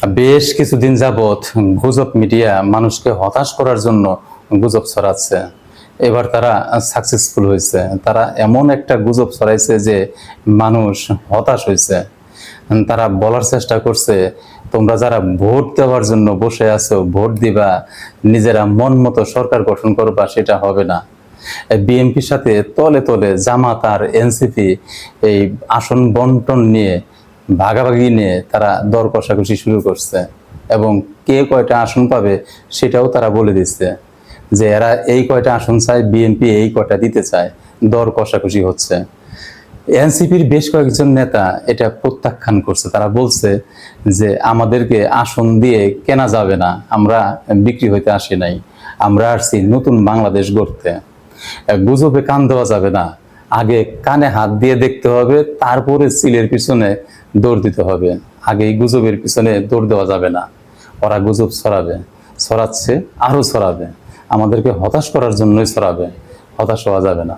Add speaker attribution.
Speaker 1: বেশ কিছুদিন যাবৎ গুজব মিডিয়া মানুষকে হতাশ করার জন্য গুজব ছড়াচ্ছে। এবার তারা সাকসেসফুল হয়েছে। তারা এমন একটা গুজব ছড়াইছে যে মানুষ হতাশ হয়েছে। তারা বলার চেষ্টা করছে, তোমরা যারা ভোট দেওয়ার জন্য বসে আছো, ভোট দিবা, নিজেরা মন মতো সরকার গঠন করবা, সেটা হবে না। বিএনপির সাথে তলে তলে জামাত আর এনসিপি এই আসন বন্টন নিয়ে ভাগাভাগি নিয়ে তারা দর কষাকষি শুরু করছে এবং কে কয়টা আসন পাবে সেটাও তারা বলে দিচ্ছে যে এরা এই কয়টা আসন চায়, বিএনপি এই কয়টা দিতে চায়, দর কষাকষি হচ্ছে। এনসিপির বেশ কয়েকজন নেতা এটা প্রত্যাখ্যান করছে। তারা বলছে যে আমাদেরকে আসন দিয়ে কেনা যাবে না, আমরা বিক্রি হইতে আসি নাই, আমরা আসছি নতুন বাংলাদেশ গড়তে। গুজবে কান দেওয়া যাবে না আগে কানে হাত দিয়ে দেখতে হবে, তারপরে সিলের পিছনে দৌড় দিতে হবে। আগে এই গুজবের পিছনে দৌড় দেওয়া যাবে না। ওরা গুজব ছড়াবে, ছড়াচ্ছে আরও ছড়াবে। আমাদেরকে হতাশ করার জন্যই ছড়াবে। হতাশ হওয়া যাবে না।